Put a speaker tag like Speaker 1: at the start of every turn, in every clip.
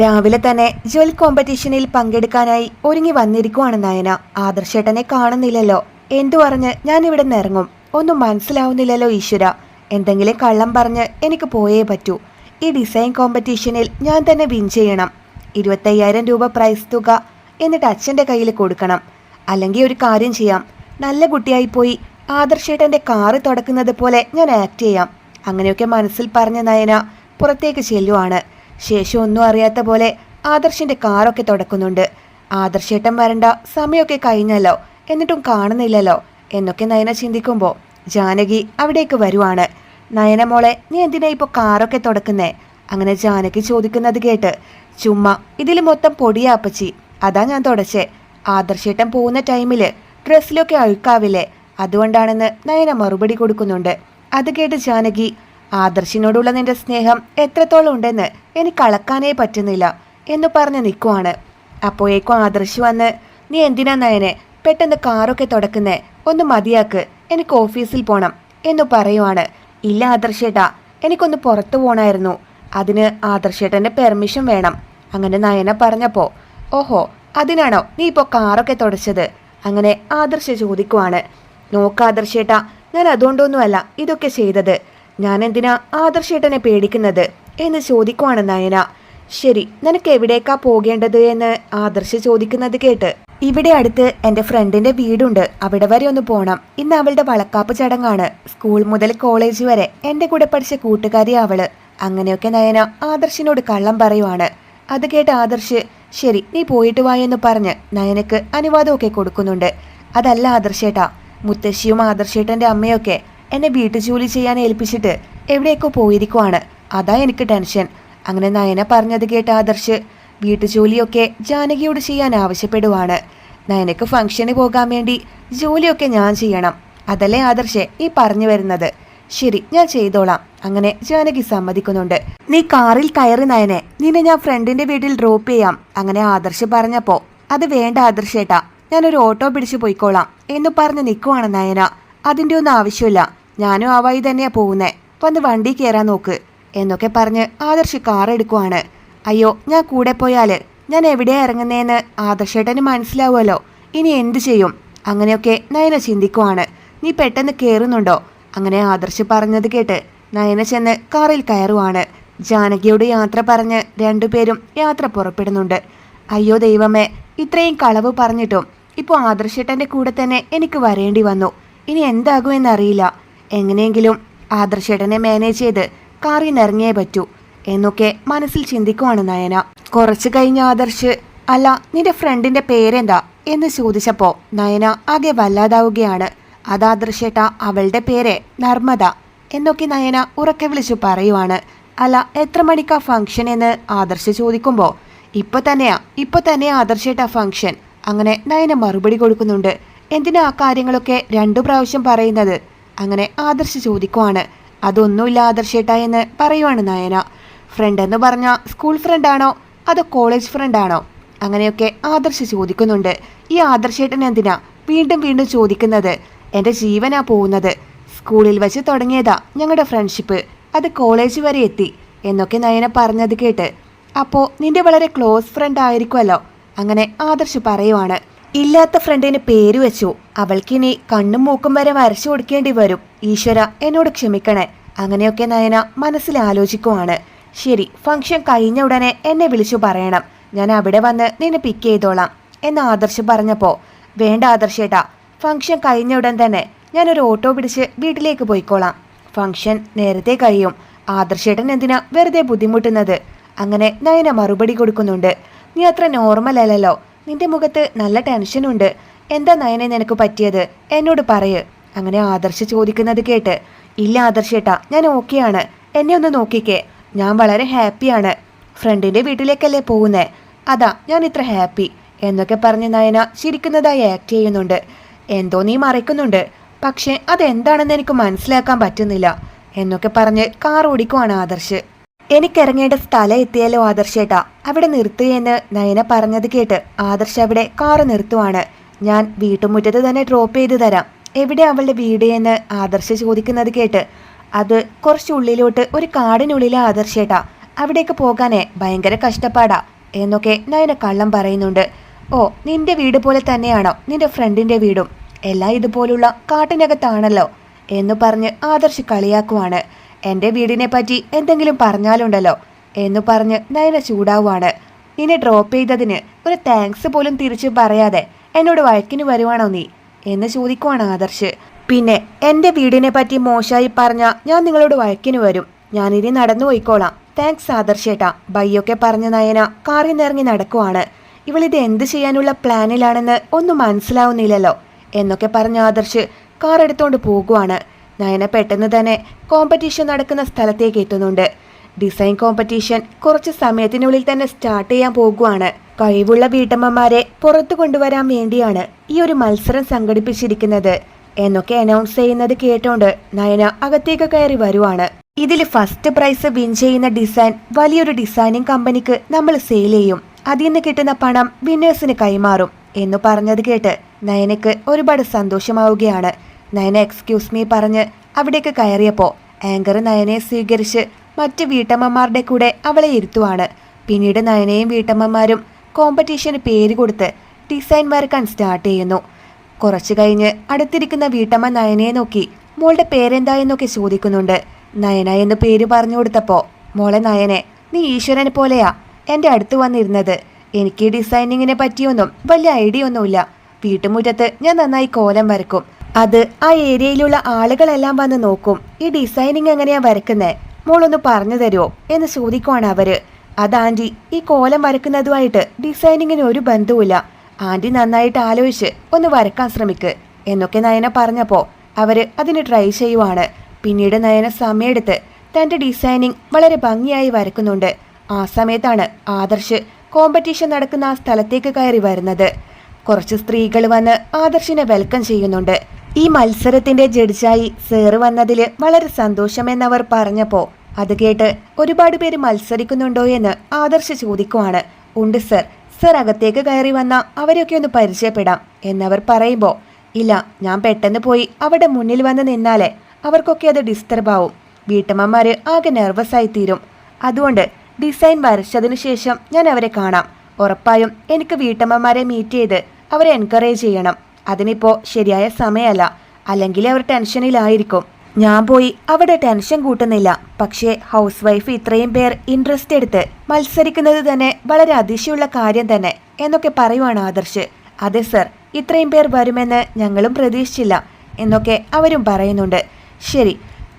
Speaker 1: രാവിലെ തന്നെ ജ്വൽ കോമ്പറ്റീഷനിൽ പങ്കെടുക്കാനായി ഒരുങ്ങി വന്നിരിക്കുവാണ് നയന. ആദർശേട്ടനെ കാണുന്നില്ലല്ലോ. എന്തു പറഞ്ഞ് ഞാൻ ഇവിടെ നിന്ന് ഇറങ്ങും ഒന്നും മനസ്സിലാവുന്നില്ലല്ലോ ഈശ്വര. എന്തെങ്കിലും കള്ളം പറഞ്ഞ് എനിക്ക് പോയേ പറ്റൂ. ഈ ഡിസൈൻ കോമ്പറ്റീഷനിൽ ഞാൻ തന്നെ വിൻ ചെയ്യണം. ഇരുപത്തയ്യായിരം രൂപ പ്രൈസ് തുക എന്നിട്ട് അച്ഛന്റെ കയ്യിൽ കൊടുക്കണം. അല്ലെങ്കിൽ ഒരു കാര്യം ചെയ്യാം. നല്ല കുട്ടിയായി പോയി ആദർശേട്ടന്റെ കാറ് തുടക്കുന്നത് പോലെ ഞാൻ ആക്ട് ചെയ്യാം. അങ്ങനെയൊക്കെ മനസ്സിൽ പറഞ്ഞ നയന പുറത്തേക്ക് ചെല്ലുവാണ്. ശേഷം ഒന്നും അറിയാത്ത പോലെ ആദർശിന്റെ കാറൊക്കെ തുടക്കുന്നുണ്ട്. ആദർശേട്ടൻ വരണ്ട സമയമൊക്കെ കഴിഞ്ഞല്ലോ എന്നിട്ടും കാണുന്നില്ലല്ലോ എന്നൊക്കെ നയന ചിന്തിക്കുമ്പോൾ ജാനകി അവിടേക്ക് വരുവാണ്. നയന മോളെ നീ എന്തിനാ ഇപ്പോൾ കാറൊക്കെ തുടക്കുന്നേ? അങ്ങനെ ജാനകി ചോദിക്കുന്നത് കേട്ട് ചുമ്മാ ഇതിൽ മൊത്തം പൊടിയാ അപ്പച്ചി അതാ ഞാൻ തുടച്ചേ. ആദർശേട്ടൻ പോകുന്ന ടൈമിൽ ഡ്രസ്സിലൊക്കെ അഴുക്കാവില്ലേ അതുകൊണ്ടാണെന്ന് നയന മറുപടി കൊടുക്കുന്നുണ്ട്. അത് കേട്ട് ജാനകി ആദർശിനോടുള്ള നിന്റെ സ്നേഹം എത്രത്തോളം ഉണ്ടെന്ന് എനിക്ക് അളക്കാനേ പറ്റുന്നില്ല എന്ന് പറഞ്ഞ് നിൽക്കുവാണ്. അപ്പോഴേക്കും ആദർശ് വന്ന് നീ എന്തിനാ നയനെ പെട്ടെന്ന് കാറൊക്കെ തുടക്കുന്നേ? ഒന്ന് മതിയാക്ക് എനിക്ക് ഓഫീസിൽ പോകണം എന്ന് പറയുവാണ്. ഇല്ല ആദർശേട്ടാ എനിക്കൊന്ന് പുറത്തു പോണായിരുന്നു. അതിന് ആദർശേട്ടന്റെ പെർമിഷൻ വേണം അങ്ങനെ നയന പറഞ്ഞപ്പോൾ ഓഹോ അതിനാണോ നീ ഇപ്പോൾ കാറൊക്കെ തുടച്ചത്? അങ്ങനെ ആദർശ ചോദിക്കുവാണ്. നോക്ക് ആദർശേട്ടാ ഞാൻ അതുകൊണ്ടൊന്നുമല്ല ഇതൊക്കെ ചെയ്തത്. ഞാൻ എന്തിനാ ആദർശേട്ടനെ പേടിക്കുന്നത് എന്ന് ചോദിക്കുവാണ് നയന. ശരി നിനക്ക് എവിടേക്കാ പോകേണ്ടത് എന്ന് ആദർശ് ചോദിക്കുന്നത് കേട്ട്. ഇവിടെ അടുത്ത് എന്റെ ഫ്രണ്ടിന്റെ വീടുണ്ട്. അവിടെ വരെ ഒന്ന് പോണം. ഇന്ന് അവളുടെ വളക്കാപ്പ് ചടങ്ങാണ്. സ്കൂൾ മുതൽ കോളേജ് വരെ എന്റെ കൂടെ പഠിച്ച കൂട്ടുകാരി അവൾ. അങ്ങനെയൊക്കെ നയന ആദർശിനോട് കള്ളം പറയുവാണ്. അത് കേട്ട് ആദർശ് ശരി നീ പോയിട്ട് വാ എന്ന് പറഞ്ഞ് നയനക്ക് അനുവാദമൊക്കെ കൊടുക്കുന്നുണ്ട്. അതല്ല ആദർശേട്ടാ മുത്തശ്ശിയും ആദർശേട്ടന്റെ അമ്മയൊക്കെ എന്നെ വീട്ടുജോലി ചെയ്യാൻ ഏൽപ്പിച്ചിട്ട് എവിടെയൊക്കെ പോയിരിക്കുവാണ്. അതാ എനിക്ക് ടെൻഷൻ. അങ്ങനെ നയന പറഞ്ഞത് കേട്ട ആദർശ് വീട്ടുജോലിയൊക്കെ ജാനകിയോട് ചെയ്യാൻ ആവശ്യപ്പെടുവാണ്. നയനക്ക് ഫംഗ്ഷന് പോകാൻ വേണ്ടി ജോലിയൊക്കെ ഞാൻ ചെയ്യണം. അതല്ലേ ആദർശേ ഈ പറഞ്ഞു വരുന്നത്. ശരി ഞാൻ ചെയ്തോളാം. അങ്ങനെ ജാനകി സമ്മതിക്കുന്നുണ്ട്. നീ കാറിൽ കയറി നയനെ. നിന്നെ ഞാൻ ഫ്രണ്ടിന്റെ വീട്ടിൽ ഡ്രോപ്പ് ചെയ്യാം. അങ്ങനെ ആദർശ് പറഞ്ഞപ്പോ അത് വേണ്ട ആദർശേട്ടാ. ഞാനൊരു ഓട്ടോ പിടിച്ചു പോയിക്കോളാം എന്ന് പറഞ്ഞ് നിൽക്കുവാണ് നയന. അതിന്റെ ഒന്നും ആവശ്യമില്ല. ഞാനും ആ വഴി തന്നെയാ പോകുന്നത് വന്ന് വണ്ടി കയറാൻ നോക്ക്. എന്നൊക്കെ പറഞ്ഞ് ആദർശ് കാർ എടുക്കുവാണ്. അയ്യോ ഞാൻ കൂടെ പോയാൽ ഞാൻ എവിടെ ഇറങ്ങുന്നതെന്ന് ആദർശേട്ടന് മനസ്സിലാവുമല്ലോ. ഇനി എന്ത് ചെയ്യും? അങ്ങനെയൊക്കെ നയന ചിന്തിക്കുവാണ്. നീ പെട്ടെന്ന് കയറുന്നുണ്ടോ അങ്ങനെ ആദർശ് പറഞ്ഞത് കേട്ട് നയന ചെന്ന് കാറിൽ കയറുവാണ്. ജാനകിയോട് യാത്ര പറഞ്ഞ് രണ്ടുപേരും യാത്ര പുറപ്പെടുന്നുണ്ട്. അയ്യോ ദൈവമേ ഇത്രയും കളവ് പറഞ്ഞിട്ടും ഇപ്പോൾ ആദർശേട്ടന്റെ കൂടെ തന്നെ എനിക്ക് വരേണ്ടി വന്നു. ഇനി എന്താകുമെന്നറിയില്ല. എങ്ങനെയെങ്കിലും ആദർശേട്ടനെ മാനേജ് ചെയ്ത് കാറിൽ നിറങ്ങിയേ പറ്റൂ എന്നൊക്കെ മനസ്സിൽ ചിന്തിക്കുവാണ് നയന. കുറച്ച് കഴിഞ്ഞ ആദർശ് അല്ല നിന്റെ ഫ്രണ്ടിന്റെ പേരെന്താ? എന്ന് ചോദിച്ചപ്പോ നയന ആകെ വല്ലാതാവുകയാണ്. അത് ആദർശേട്ട അവളുടെ പേര് നർമ്മദ എന്നൊക്കെ നയന ഉറക്കെ വിളിച്ചു പറയുവാണ്. അല്ല എത്ര മണിക്കാ ഫംഗ്ഷൻ എന്ന് ആദർശ് ചോദിക്കുമ്പോൾ ഇപ്പൊ തന്നെയാ ഇപ്പൊ തന്നെയാ ആദർശേട്ട ഫംഗ്ഷൻ അങ്ങനെ നയന മറുപടി കൊടുക്കുന്നുണ്ട്. എന്തിനാ ആ കാര്യങ്ങളൊക്കെ രണ്ടു പ്രാവശ്യം പറയുന്നത്? അങ്ങനെ ആദർശ് ചോദിക്കുവാണ്. അതൊന്നുമില്ല ആദർശേട്ട എന്ന് പറയുവാണ് നയന. ഫ്രണ്ട് എന്ന് പറഞ്ഞാൽ സ്കൂൾ ഫ്രണ്ടാണോ അതോ കോളേജ് ഫ്രണ്ടാണോ അങ്ങനെയൊക്കെ ആദർശ് ചോദിക്കുന്നുണ്ട്. ഈ ആദർശേട്ടൻ എന്തിനാ വീണ്ടും വീണ്ടും ചോദിക്കുന്നത്? എന്റെ ജീവനാ പോകുന്നത്. സ്കൂളിൽ വെച്ച് തുടങ്ങിയതാ ഞങ്ങളുടെ ഫ്രണ്ട്ഷിപ്പ് അത് കോളേജ് വരെ എത്തി എന്നൊക്കെ നയന പറഞ്ഞത് കേട്ട്. അപ്പോൾ നിന്റെ വളരെ ക്ലോസ് ഫ്രണ്ട് ആയിരിക്കുമല്ലോ അങ്ങനെ ആദർശ് പറയുവാണ്. ഇല്ലാത്ത ഫ്രണ്ടിന് പേര് വെച്ചു. അവൾക്കിനി കണ്ണും മൂക്കും വരെ വരച്ചു കൊടുക്കേണ്ടി വരും. ഈശ്വര എന്നോട് ക്ഷമിക്കണേ. അങ്ങനെയൊക്കെ നയന മനസ്സിൽ ആലോചിക്കുവാണ്. ശരി ഫംഗ്ഷൻ കഴിഞ്ഞ ഉടനെ എന്നെ വിളിച്ചു പറയണം. ഞാൻ അവിടെ വന്ന് നിന്നെ പിക്ക് ചെയ്തോളാം എന്ന് ആദർശ് പറഞ്ഞപ്പോൾ വേണ്ട ആദർശേട്ടാ ഫംഗ്ഷൻ കഴിഞ്ഞ ഉടൻ തന്നെ ഞാനൊരു ഓട്ടോ പിടിച്ച് വീട്ടിലേക്ക് പോയിക്കോളാം. ഫംഗ്ഷൻ നേരത്തെ കഴിയും. ആദർശേട്ടൻ എന്തിനാ വെറുതെ ബുദ്ധിമുട്ടുന്നത്? അങ്ങനെ നയന മറുപടി കൊടുക്കുന്നുണ്ട്. നീ അത്ര നോർമൽ അല്ലല്ലോ. നിന്റെ മുഖത്ത് നല്ല ടെൻഷനുണ്ട് എന്താ നയനെ നിനക്ക് പറ്റിയത്? എന്നോട് പറയ്. അങ്ങനെ ആദർശ് ചോദിക്കുന്നത് കേട്ട് ഇല്ല ആദർശേട്ടാ ഞാൻ ഓക്കെയാണ് എന്നെ ഒന്ന് നോക്കിക്കേ. ഞാൻ വളരെ ഹാപ്പിയാണ് ഫ്രണ്ടിന്റെ വീട്ടിലേക്കല്ലേ പോകുന്നേ? അതാ ഞാൻ ഇത്ര ഹാപ്പി എന്നൊക്കെ പറഞ്ഞ് നയന ചിരിക്കുന്നതായി ആക്ട് ചെയ്യുന്നുണ്ട്. എന്തോ നീ മറയ്ക്കുന്നുണ്ട്. പക്ഷേ അതെന്താണെന്ന് എനിക്ക് മനസ്സിലാക്കാൻ പറ്റുന്നില്ല. എന്നൊക്കെ പറഞ്ഞ് കാർ ഓടിക്കുവാണ് ആദർശ്. എനിക്കിറങ്ങേണ്ട സ്ഥലം എത്തിയല്ലോ ആദർശേട്ടാ. അവിടെ നിർത്തുകയെന്ന് നയന പറഞ്ഞത് കേട്ട് ആദർശ അവിടെ കാറ് നിർത്തുവാണ്. ഞാൻ വീട്ടുമുറ്റത്ത് തന്നെ ഡ്രോപ്പ് ചെയ്തു തരാം. എവിടെ അവളുടെ വീട് എന്ന് ആദർശ ചോദിക്കുന്നത് കേട്ട് അത് കുറച്ചുള്ളിലോട്ട് ഒരു കാടിനുള്ളിലെ ആദർശേട്ടാ. അവിടേക്ക് പോകാനേ ഭയങ്കര കഷ്ടപ്പാടാ എന്നൊക്കെ നയന കള്ളം പറയുന്നുണ്ട്. ഓ നിന്റെ വീട് പോലെ തന്നെയാണോ? നിന്റെ ഫ്രണ്ടിന്റെ വീടും. എല്ലാം ഇതുപോലുള്ള കാട്ടിനകത്താണല്ലോ എന്ന് പറഞ്ഞ് ആദർശ് കളിയാക്കുവാണ്. എന്റെ വീടിനെ പറ്റി എന്തെങ്കിലും പറഞ്ഞാലുണ്ടല്ലോ എന്ന് പറഞ്ഞ് നയന ചൂടാവുകയാണ് നിന്നെ ഡ്രോപ്പ് ചെയ്തതിന് ഒരു താങ്ക്സ് പോലും തിരിച്ചു പറയാതെ എന്നോട് വഴക്കിന് വരുവാണോ നീ? എന്ന് ചോദിക്കുവാണ് ആദർശ്. പിന്നെ എന്റെ വീടിനെ പറ്റി മോശമായി പറഞ്ഞ ഞാൻ നിങ്ങളോട് വഴക്കിന് വരും. ഞാൻ ഇനി നടന്നു പോയിക്കോളാം. താങ്ക്സ് ആദർശേട്ടാ ബൈയൊക്കെ പറഞ്ഞ നയന കാറിൽ നിറങ്ങി നടക്കുവാണ്. ഇവളിത് എന്ത് ചെയ്യാനുള്ള പ്ലാനിലാണെന്ന് ഒന്നും മനസ്സിലാവുന്നില്ലല്ലോ എന്നൊക്കെ പറഞ്ഞ ആദർശ് കാർ എടുത്തോണ്ട് പോകുവാണ്. നയന പെട്ടെന്ന് തന്നെ കോമ്പറ്റീഷൻ നടക്കുന്ന സ്ഥലത്തേക്ക് എത്തുന്നുണ്ട്. ഡിസൈൻ കോമ്പറ്റീഷൻ കുറച്ച് സമയത്തിനുള്ളിൽ തന്നെ സ്റ്റാർട്ട് ചെയ്യാൻ പോകുവാണ്. കഴിവുള്ള വീട്ടമ്മമാരെ പുറത്തു കൊണ്ടുവരാൻ വേണ്ടിയാണ് ഈ ഒരു മത്സരം സംഘടിപ്പിച്ചിരിക്കുന്നത്. എന്നൊക്കെ അനൗൺസ് ചെയ്യുന്നത് കേട്ടോണ്ട് നയന അകത്തേക്ക് കയറി വരുവാണ്. ഇതിൽ ഫസ്റ്റ് പ്രൈസ് വിൻ ചെയ്യുന്ന ഡിസൈൻ വലിയൊരു ഡിസൈനിങ് കമ്പനിക്ക് നമ്മൾ സെയിൽ ചെയ്യും. അതിൽ നിന്ന് കിട്ടുന്ന പണം വിന്നേഴ്സിന് കൈമാറും. എന്ന് പറഞ്ഞത് കേട്ട് നയനക്ക് ഒരുപാട് സന്തോഷമാവുകയാണ്. നയന എക്സ്ക്യൂസ് മീ പറഞ്ഞ് അവിടേക്ക് കയറിയപ്പോൾ ആങ്കർ നയനെ സ്വീകരിച്ച് മറ്റ് വീട്ടമ്മമാരുടെ കൂടെ അവളെ ഇരുത്തുവാണ്. പിന്നീട് നയനയും വീട്ടമ്മമാരും കോമ്പറ്റീഷന് പേര് കൊടുത്ത് ഡിസൈൻ വരക്കാൻ സ്റ്റാർട്ട് ചെയ്യുന്നു. കുറച്ചു കഴിഞ്ഞ് അടുത്തിരിക്കുന്ന വീട്ടമ്മ നയനയെ നോക്കി മോളുടെ പേരെന്താ എന്നൊക്കെ ചോദിക്കുന്നുണ്ട്. നയന എന്ന് പേര് പറഞ്ഞു കൊടുത്തപ്പോൾ മോളെ നയനെ നീ ഈശ്വരനെ പോലെയാ. എന്റെ അടുത്ത് വന്നിരുന്നത്. എനിക്ക് ഡിസൈനിങ്ങിനെ പറ്റിയൊന്നും വലിയ ഐഡിയ ഒന്നുമില്ല. വീട്ടുമുറ്റത്ത് ഞാൻ നന്നായി കോലം വരക്കും. അത് ആ ഏരിയയിലുള്ള ആളുകളെല്ലാം വന്ന് നോക്കും. ഈ ഡിസൈനിങ് എങ്ങനെയാ വരക്കുന്നേ മോളൊന്ന് പറഞ്ഞു തരുമോ എന്ന് ചോദിക്കുവാണ് അവർ. അത് ആന്റി ഈ കോലം വരക്കുന്നതുമായിട്ട് ഡിസൈനിങ്ങിന് ഒരു ബന്ധവുമില്ല. ആന്റി നന്നായിട്ട് ആലോചിച്ച് ഒന്ന് വരക്കാൻ ശ്രമിക്ക്. എന്നൊക്കെ നയന പറഞ്ഞപ്പോ അവർ അതിന് ട്രൈ ചെയ്യുവാണ്. പിന്നീട് നയന സമയമെടുത്ത് തന്റെ ഡിസൈനിങ് വളരെ ഭംഗിയായി വരക്കുന്നുണ്ട് ആ സമയത്താണ് ആദർശ് കോമ്പറ്റീഷൻ നടക്കുന്ന ആ സ്ഥലത്തേക്ക് കയറി വരുന്നത്. കുറച്ച് സ്ത്രീകൾ വന്ന് ആദർശിനെ വെൽക്കം ചെയ്യുന്നുണ്ട്. ഈ മത്സരത്തിന്റെ ജഡ്ജായി സേറ് വന്നതിൽ വളരെ സന്തോഷമെന്നവർ പറഞ്ഞപ്പോ അത് കേട്ട് ഒരുപാട് പേര് മത്സരിക്കുന്നുണ്ടോ എന്ന് ആദർശ് ചോദിക്കുവാണ്. ഉണ്ട് സർ സർ അകത്തേക്ക് കയറി വന്ന അവരെയൊക്കെ ഒന്ന് പരിചയപ്പെടാം എന്നവർ പറയുമ്പോൾ ഇല്ല ഞാൻ പെട്ടെന്ന് പോയി അവിടെ മുന്നിൽ വന്ന് നിന്നാലേ അവർക്കൊക്കെ അത് ഡിസ്റ്റർബ് ആവും. വീട്ടമ്മമാര് ആകെ നെർവസ് ആയി തീരും. അതുകൊണ്ട് ഡിസൈൻ വരച്ചതിനു ശേഷം ഞാൻ അവരെ കാണാം. ഉറപ്പായും എനിക്ക് വീട്ടമ്മമാരെ മീറ്റ് ചെയ്ത് അവരെ എൻകറേജ് ചെയ്യണം. അതിനിപ്പോ ശരിയായ സമയമല്ല. അല്ലെങ്കിൽ അവർ ടെൻഷനിലായിരിക്കും. ഞാൻ പോയി അവിടെ ടെൻഷൻ കൂട്ടുന്നില്ല. പക്ഷേ ഹൗസ് വൈഫ് ഇത്രയും പേർ ഇൻട്രസ്റ്റ് എടുത്ത് മത്സരിക്കുന്നത് തന്നെ വളരെ അതിശയുള്ള കാര്യം തന്നെ എന്നൊക്കെ പറയുവാണ് ആദർശ്. അതെ സർ ഇത്രയും പേർ വരുമെന്ന് ഞങ്ങളും പ്രതീക്ഷിച്ചില്ല എന്നൊക്കെ അവരും പറയുന്നുണ്ട്. ശരി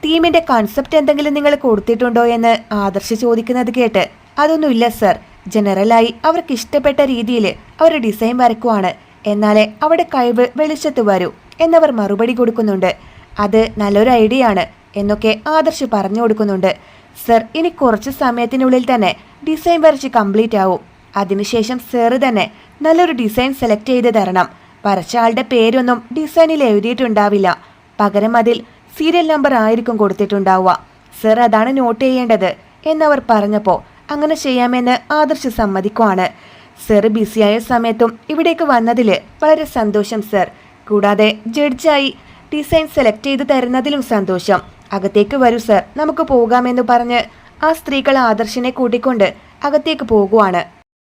Speaker 1: ടീമിന്റെ കൺസെപ്റ്റ് എന്തെങ്കിലും നിങ്ങൾ കൊടുത്തിട്ടുണ്ടോ എന്ന് ആദർശ് ചോദിക്കുന്നത് കേട്ട് അതൊന്നുമില്ല സർ. ജനറലായി അവർക്ക് ഇഷ്ടപ്പെട്ട രീതിയിൽ അവർ ഡിസൈൻ വരക്കുവാണ് എന്നാലേ അവിടെ കഴിവ് വെളിച്ചത്ത് വരൂ എന്നവർ മറുപടി കൊടുക്കുന്നുണ്ട്. അത് നല്ലൊരു ഐഡിയ ആണ് എന്നൊക്കെ ആദർശ് പറഞ്ഞു കൊടുക്കുന്നുണ്ട്. സർ ഇനി കുറച്ച് സമയത്തിനുള്ളിൽ തന്നെ ഡിസൈൻ വരച്ച് കംപ്ലീറ്റ് ആവും. അതിനുശേഷം സർ തന്നെ നല്ലൊരു ഡിസൈൻ സെലക്ട് ചെയ്ത് തരണം. വരച്ച ആളുടെ പേരൊന്നും ഡിസൈനിൽ എഴുതിയിട്ടുണ്ടാവില്ല. പകരം അതിൽ സീരിയൽ നമ്പർ ആയിരിക്കും കൊടുത്തിട്ടുണ്ടാവുക. സർ അതാണ് നോട്ട് ചെയ്യേണ്ടത് എന്നവർ പറഞ്ഞപ്പോൾ അങ്ങനെ ചെയ്യാമെന്ന് ആദർശ് സമ്മതിക്കുവാണ്. സർ ബിസിയായ സമയത്തും ഇവിടേക്ക് വന്നതിൽ വളരെ സന്തോഷം സർ. കൂടാതെ ജഡ്ജായി ഡിസൈൻ സെലക്ട് ചെയ്ത് തരുന്നതിലും സന്തോഷം. അകത്തേക്ക് വരൂ സർ. നമുക്ക് പോകാമെന്ന് പറഞ്ഞ് ആ സ്ത്രീകൾ ആദർശിനെ കൂട്ടിക്കൊണ്ട് അകത്തേക്ക് പോകുവാണ്.